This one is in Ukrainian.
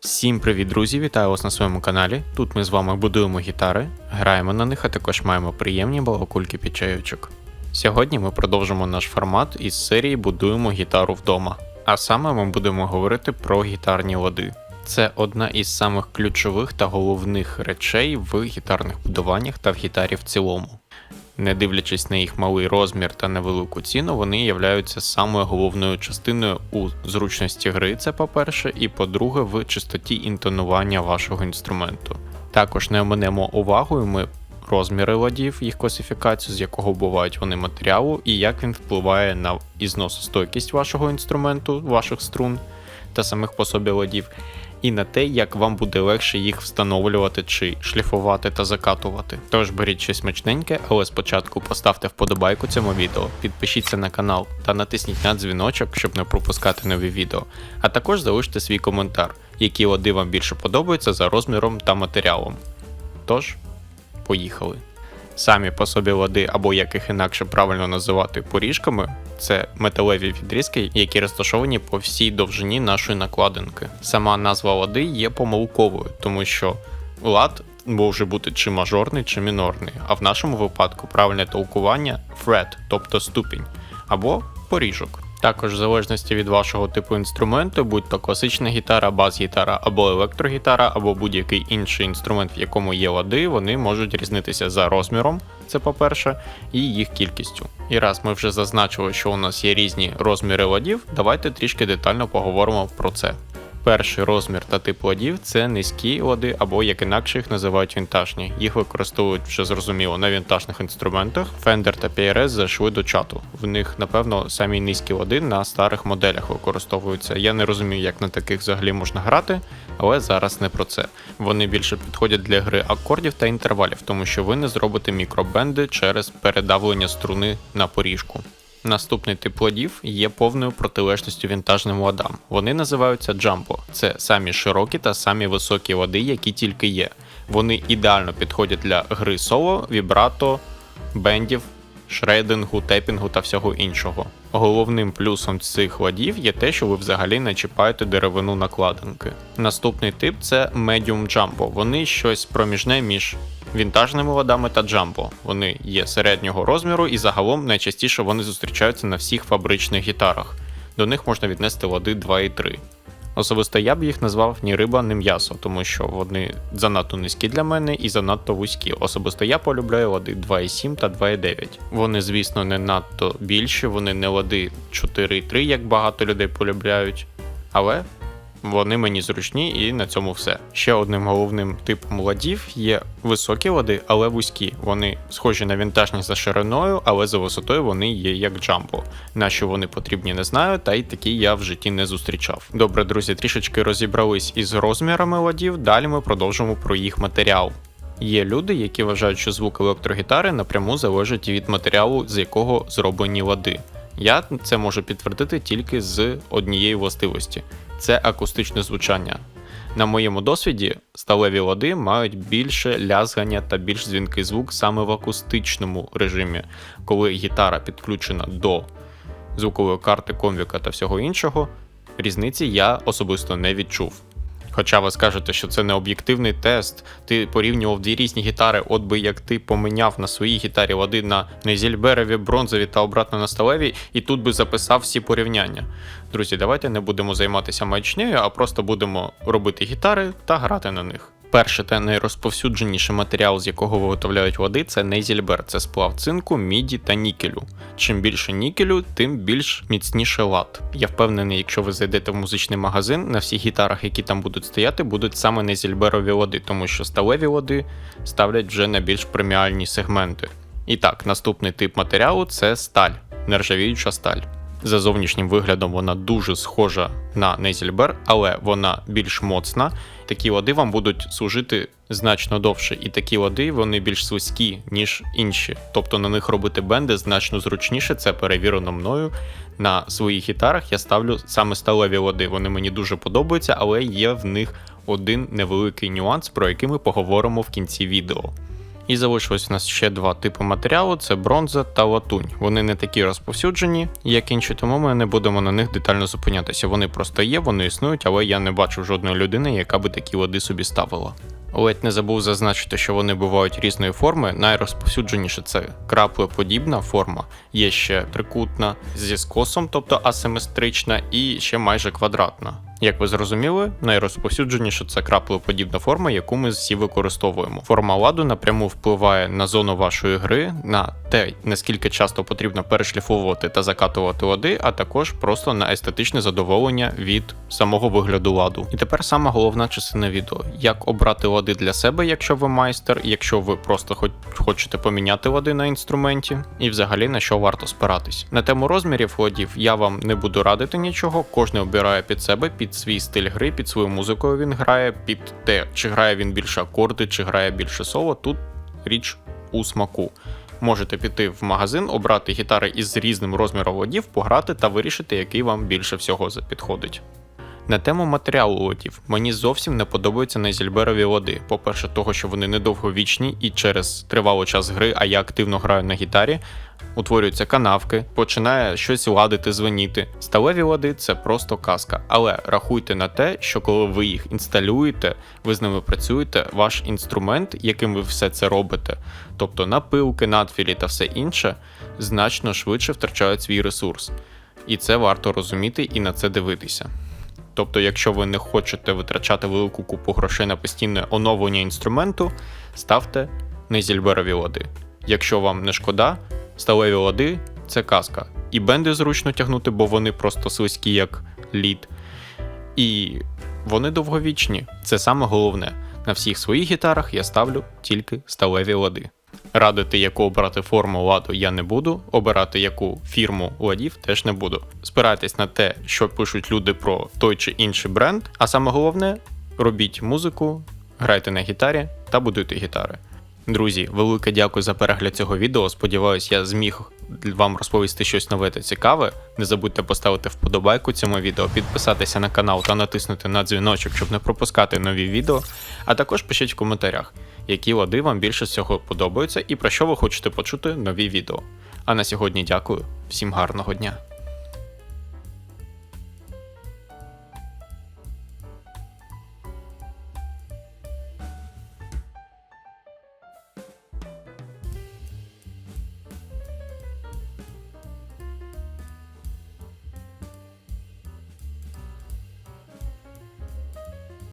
Всім привіт, друзі! Вітаю вас на своєму каналі. Тут ми з вами будуємо гітари, граємо на них, а також маємо приємні балакульки під чайочок. Сьогодні ми продовжимо наш формат із серії Будуємо гітару вдома. А саме ми будемо говорити про гітарні лади. Це одна із самих ключових та головних речей в гітарних будуваннях та в гітарі в цілому. Не дивлячись на їх малий розмір та невелику ціну, вони являються самою головною частиною у зручності гри, це по-перше, і по-друге, в чистоті інтонування вашого інструменту. Також не оминемо увагою ми розміри ладів, їх класифікацію, з якого бувають вони матеріалу, і як він впливає на ізносостойкість вашого інструменту, ваших струн та самих по собі ладів, і на те, як вам буде легше їх встановлювати чи шліфувати та закатувати. Тож беріть щось смачненьке, але спочатку поставте вподобайку цьому відео, підпишіться на канал та натисніть на дзвіночок, щоб не пропускати нові відео. А також залиште свій коментар, які лади вам більше подобаються за розміром та матеріалом. Тож, поїхали. Самі по собі лади, або як їх інакше правильно називати поріжками, це металеві відрізки, які розташовані по всій довжині нашої накладинки. Сама назва лади є помилковою, тому що лад може бути чи мажорний, чи мінорний, а в нашому випадку правильне толкування фред, тобто ступінь, або поріжок. Також, в залежності від вашого типу інструменту, будь то класична гітара, бас-гітара або електрогітара, або будь-який інший інструмент, в якому є лади, вони можуть різнитися за розміром, це по-перше, і їх кількістю. І раз ми вже зазначили, що у нас є різні розміри ладів, давайте трішки детально поговоримо про це. Перший розмір та тип ладів це низькі лади, або як інакше їх називають вінтажні. Їх використовують вже зрозуміло на вінтажних інструментах. Fender та PRS зайшли до чату. В них, напевно, самі низькі лади на старих моделях використовуються. Я не розумію, як на таких взагалі можна грати, але зараз не про це. Вони більше підходять для гри акордів та інтервалів, тому що ви не зробите мікробенди через передавлення струни на поріжку. Наступний тип ладів є повною протилежністю вінтажним ладам. Вони називаються джамбо. Це самі широкі та самі високі лади, які тільки є. Вони ідеально підходять для гри соло, вібрато, бендів, шредингу, тепінгу та всього іншого. Головним плюсом цих ладів є те, що ви взагалі не чіпаєте деревину накладинки. Наступний тип це Medium Jumbo. Вони щось проміжне між вінтажними ладами та джамбо. Вони є середнього розміру і загалом найчастіше вони зустрічаються на всіх фабричних гітарах. До них можна віднести лади 2 і 3. Особисто я б їх назвав ні риба, ні м'ясо, тому що вони занадто низькі для мене і занадто вузькі. Особисто я полюбляю лади 2,7 та 2,9. Вони, звісно, не надто більші, вони не лади 4,3, як багато людей полюбляють, але вони мені зручні і на цьому все. Ще одним головним типом ладів є високі лади, але вузькі. Вони схожі на вінтажні за шириною, але за висотою вони є як джамбо. На що вони потрібні, не знаю, та й такі я в житті не зустрічав. Добре, друзі, трішечки розібрались із розмірами ладів. Далі ми продовжимо про їх матеріал. Є люди, які вважають, що звук електрогітари напряму залежить від матеріалу, з якого зроблені лади. Я це можу підтвердити тільки з однієї властивості це акустичне звучання. На моєму досвіді сталеві лади мають більше лязгання та більш дзвінкий звук саме в акустичному режимі, коли гітара підключена до звукової карти, конвіка та всього іншого, різниці я особисто не відчув. Хоча ви скажете, що це не об'єктивний тест, ти порівнював дві різні гітари, от би як ти поміняв на своїй гітарі лади на незільберові, бронзові та обратно на сталевій, і тут би записав всі порівняння. Друзі, давайте не будемо займатися маячнею, а просто будемо робити гітари та грати на них. Перший та найрозповсюдженіший матеріал, з якого виготовляють лади, це нейзільбер, це сплав цинку, міді та нікелю. Чим більше нікелю, тим більш міцніше лад. Я впевнений, якщо ви зайдете в музичний магазин, на всіх гітарах, які там будуть стояти, будуть саме нейзільберові лади, тому що сталеві лади ставлять вже на більш преміальні сегменти. І так, наступний тип матеріалу це сталь, нержавіюча сталь. За зовнішнім виглядом вона дуже схожа на Нейзельбер, але вона більш моцна. Такі лади вам будуть служити значно довше, і такі лади вони більш слизькі, ніж інші. Тобто на них робити бенди значно зручніше, це перевірено мною. На своїх гітарах я ставлю саме сталеві лади. Вони мені дуже подобаються, але є в них один невеликий нюанс, про який ми поговоримо в кінці відео. І залишилось у нас ще два типи матеріалу: це бронза та латунь. Вони не такі розповсюджені, як інші, тому ми не будемо на них детально зупинятися. Вони просто є, вони існують, але я не бачу жодної людини, яка би такі лади собі ставила. Ледь не забув зазначити, що вони бувають різної форми. Найрозповсюдженіше це краплеподібна форма, є ще трикутна зі скосом, тобто асиметрична, і ще майже квадратна. Як ви зрозуміли, найрозповсюдженіше це краплеподібна форма, яку ми всі використовуємо. Форма ладу напряму впливає на зону вашої гри, на те, наскільки часто потрібно перешліфовувати та закатувати лади, а також просто на естетичне задоволення від самого вигляду ладу. І тепер сама головна частина відео: як обрати лади для себе, якщо ви майстер, якщо ви просто хоч хочете поміняти лади на інструменті, і взагалі на що варто спиратись. На тему розмірів ладів я вам не буду радити нічого, кожен обирає під себе, під свій стиль гри, під свою музику він грає, під те, чи грає він більше акорди, чи грає більше соло. Тут річ у смаку. Можете піти в магазин, обрати гітари із різним розміром водів, пограти та вирішити, який вам більше всього підходить. На тему матеріалу лодів мені зовсім не подобаються найзільберові лади. По-перше, того, що вони недовговічні і через тривалий час гри, а я активно граю на гітарі, утворюються канавки, починає щось ладити, звеніти. Сталеві лади це просто казка. Але рахуйте на те, що коли ви їх інсталюєте, ви з ними працюєте, ваш інструмент, яким ви все це робите, тобто напилки, надфілі та все інше, значно швидше втрачають свій ресурс. І це варто розуміти і на це дивитися. Тобто, якщо ви не хочете витрачати велику купу грошей на постійне оновлення інструменту, ставте незільберові лади. Якщо вам не шкода, сталеві лади це казка. І бенди зручно тягнути, бо вони просто слизькі, як лід. І вони довговічні. Це саме головне. На всіх своїх гітарах я ставлю тільки сталеві лади. Радити, яку обрати форму ладу я не буду, обирати яку фірму ладів теж не буду. Спирайтесь на те, що пишуть люди про той чи інший бренд, а саме головне робіть музику, грайте на гітарі та будуйте гітари. Друзі, велике дякую за перегляд цього відео. Сподіваюсь, я зміг вам розповісти щось нове та цікаве. Не забудьте поставити вподобайку цьому відео, підписатися на канал та натиснути на дзвіночок, щоб не пропускати нові відео. А також пишіть в коментарях, які лади вам більше всього подобаються і про що ви хочете почути нові відео. А на сьогодні дякую, всім гарного дня!